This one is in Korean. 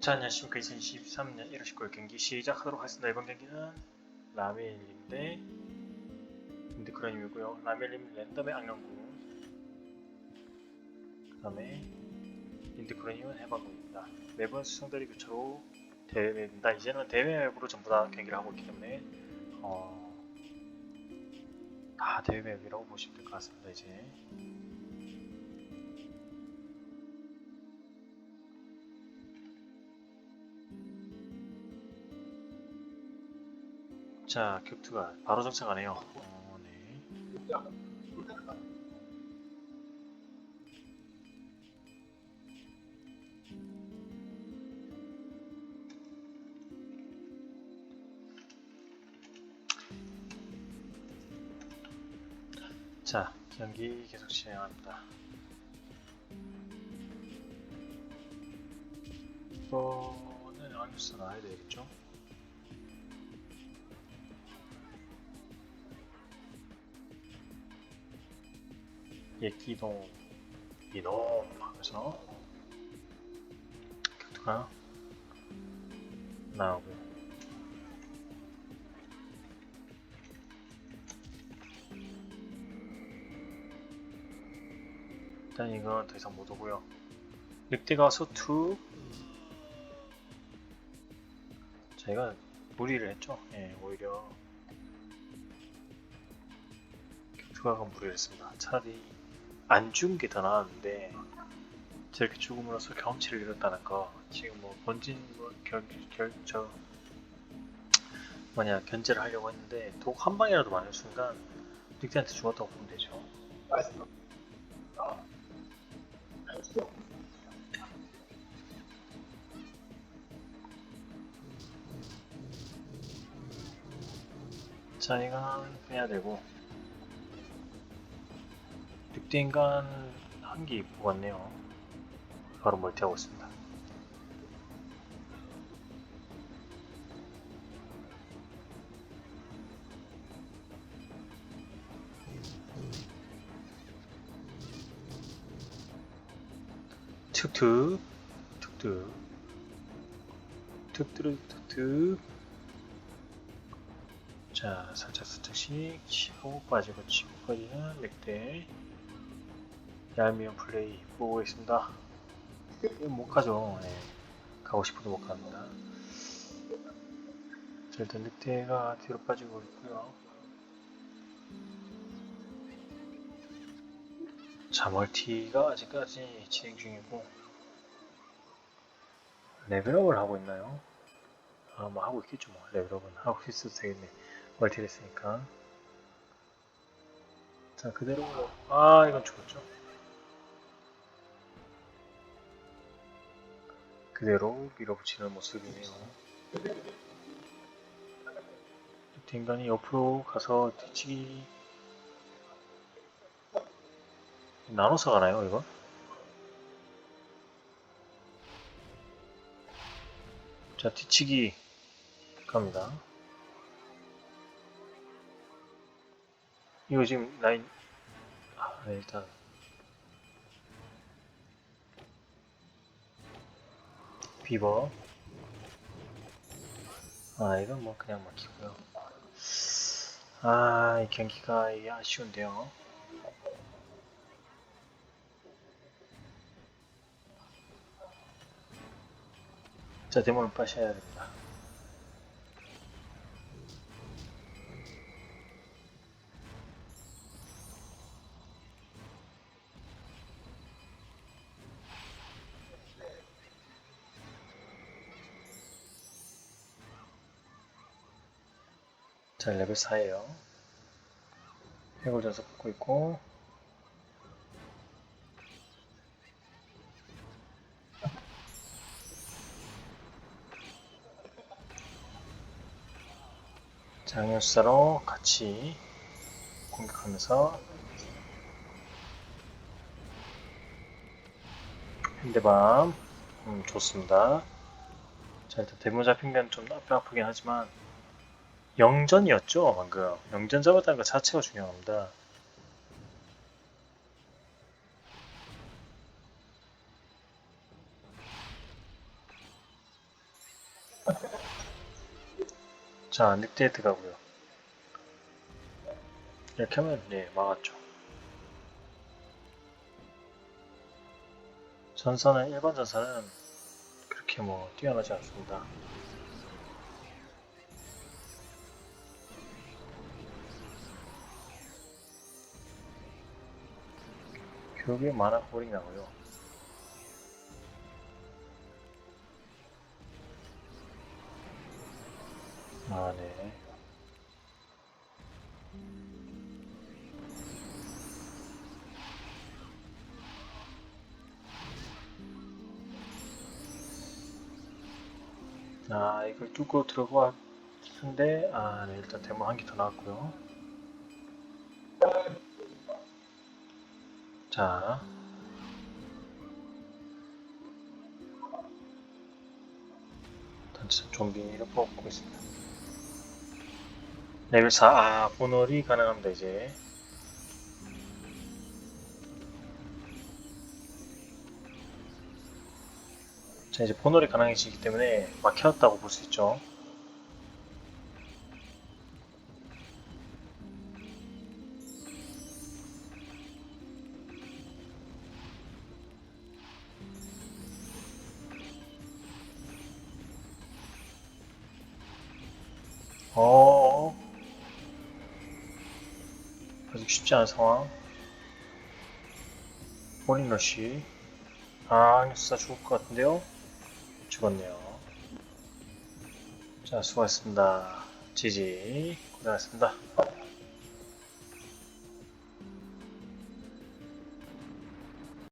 자, 안녕하십니까. 2023년 1월 19일 경기 시작하도록 하겠습니다. 이번 경기는 라멜님 대 인드크라님이고요. 라멜님 랜덤의 악령구 그 다음에 인드크라님은 해방구입니다. 매번 수성들이 교차로 대회 맵입니다. 이제는 대회 맵으로 전부 다 경기를 하고 있기 때문에 어, 다 대회 맵이라고 보시면 될 것 같습니다. 이제 자, 격투가 바로 정착하네요. 어, 네. 자, 경기 계속 진행합니다. 이거는 아뉴스 나와야 되겠죠? 예 기동 이동 하면서 격투가 나오고. 일단 이건 더 이상 못 오고요. 늑대 가서 투. 저희가 무리를 했죠. 예 오히려 격투가가 무리를 했습니다. 차라리 안 죽은 게 더 나았는데 저렇게 죽음으로써 경험치를 잃었다는 거 지금 뭐 본진 뭐결결저 뭐냐 견제를 하려고 했는데 독 한 방이라도 맞는 순간 늑대한테 죽었다고 보면 되죠. 자 이건 빼야 되고 늑대 인간 한 개 입고 갔네요. 바로 멀티하고 있습니다. 툭툭 툭툭 툭툭 툭툭 자 살짝 살짝씩 치고 빠지고 치고 빠지는 늑대 얄미운 플레이 보고 있습니다. 못 가죠. 네. 가고 싶어도 못 갑니다. 자, 일단 늑대가 뒤로 빠지고 있고요. 자, 멀티가 아직까지 진행 중이고 레벨업을 하고 있나요? 아, 뭐 하고 있겠죠. 뭐 레벨업은 하고 있어도 되겠네. 멀티를 했으니까. 자, 그대로 아, 이건 죽었죠. 그대로 밀어붙이는 모습이네요. 인간이 옆으로 가서 뒤치기 나눠서 가나요 이거? 자 뒤치기 갑니다. 이거 지금 라인 아, 네, 일단 비버. 아 이건 뭐 그냥 막히고요. 아 이 경기가 이게 아쉬운데요. 자 데모를 빠셔야 됩니다 자 레벨 4에요. 해골 전석 붙고 있고. 장유사로 같이 공격하면서 핸드밤 음, 좋습니다. 자 일단 대문 잡힌 건 좀 아프긴 하지만 영전이었죠 방금 영전 잡았다는 것 자체가 중요합니다 자, 늑대에 들어가고요. 이렇게 하면, 네, 막았죠. 전선은, 일반 전선은 그렇게 뭐, 뛰어나지 않습니다. 교육에 만화 보링 나고요. 아, 네. 아, 이걸 뚫고 들어가 싶은데, 아, 네, 일단 데모 한 개 더 나왔고요. 자. 단체 좀비를 뽑고 있습니다. 레벨 4, 아, 보널이 가능합니다, 이제. 자, 이제 보널이 가능해지기 때문에 막혀놨다고 볼 수 있죠. 어, 아직 쉽지 않은 상황. 볼링러쉬. 아, 진짜 죽을 것 같은데요? 죽었네요. 자, 수고하셨습니다. 지지. 고생하셨습니다.